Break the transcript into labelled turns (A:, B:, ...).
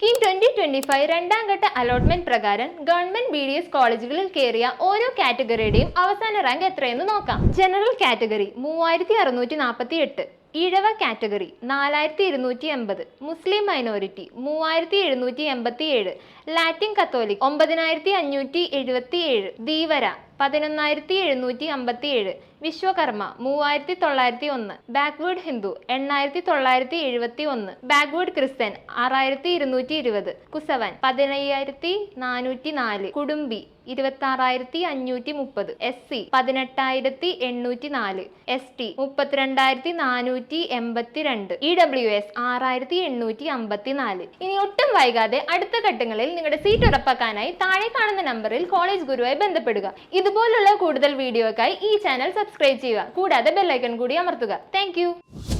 A: KEAM twenty twenty five രണ്ടാം ഘട്ട allotment പ്രകാരം ഗവൺമെന്റ് ബി ഡി എസ് കോളേജുകളിൽ കയറിയ ഓരോ കാറ്റഗറിയുടെയും അവസാന റാങ്ക് എത്രയെന്ന് നോക്കാം. ജനറൽ കാറ്റഗറി മൂവായിരത്തി അറുന്നൂറ്റി നാൽപ്പത്തി എട്ട് ഇഴവ കാറ്റഗറി നാലായിരത്തി ഇരുന്നൂറ്റി എൺപത് മുസ്ലിം മൈനോറിറ്റി മൂവായിരത്തി എഴുന്നൂറ്റി എൺപത്തി ഏഴ് ലാറ്റിൻ കത്തോലിക് ഒമ്പതിനായിരത്തി അഞ്ഞൂറ്റി എഴുപത്തി ഏഴ് ധീവര പതിനൊന്നായിരത്തി എഴുന്നൂറ്റി അമ്പത്തി ഏഴ് വിശ്വകർമ്മ മൂവായിരത്തി തൊള്ളായിരത്തി ഒന്ന് ബാക്ക്വേഡ് ഹിന്ദു എണ്ണായിരത്തി തൊള്ളായിരത്തി എഴുപത്തി ഒന്ന് ബാക്ക്വേഡ് ക്രിസ്ത്യൻ ആറായിരത്തി ഇരുന്നൂറ്റി ഇരുപത് കുസവൻ പതിനയ്യായിരത്തി നാനൂറ്റി നാല് കുടുംബി ഇരുപത്തി ആറായിരത്തി അഞ്ഞൂറ്റി മുപ്പത് എസ് സി പതിനെട്ടായിരത്തി എണ്ണൂറ്റി നാല് എസ് ടി മുപ്പത്തിരണ്ടായിരത്തി നാനൂറ്റി എൺപത്തി രണ്ട് ഇ ഡബ്ല്യു എസ് ആറായിരത്തി എണ്ണൂറ്റി അമ്പത്തി നാല് ഇനി ഒട്ടും വൈകാതെ അടുത്ത ഘട്ടങ്ങളിൽ നിങ്ങളുടെ സീറ്റ് ഉറപ്പാക്കാനായി താഴെ കാണുന്ന നമ്പറിൽ കോളേജ് ഗുരുവായി ബന്ധപ്പെടുക. ഇതുപോലുള്ള കൂടുതൽ വീഡിയോക്കായി ഈ ചാനൽ സബ്സ്ക്രൈബ് ചെയ്യുക. കൂടാതെ ബെല്ലൈക്കൺ കൂടി അമർത്തുക. താങ്ക്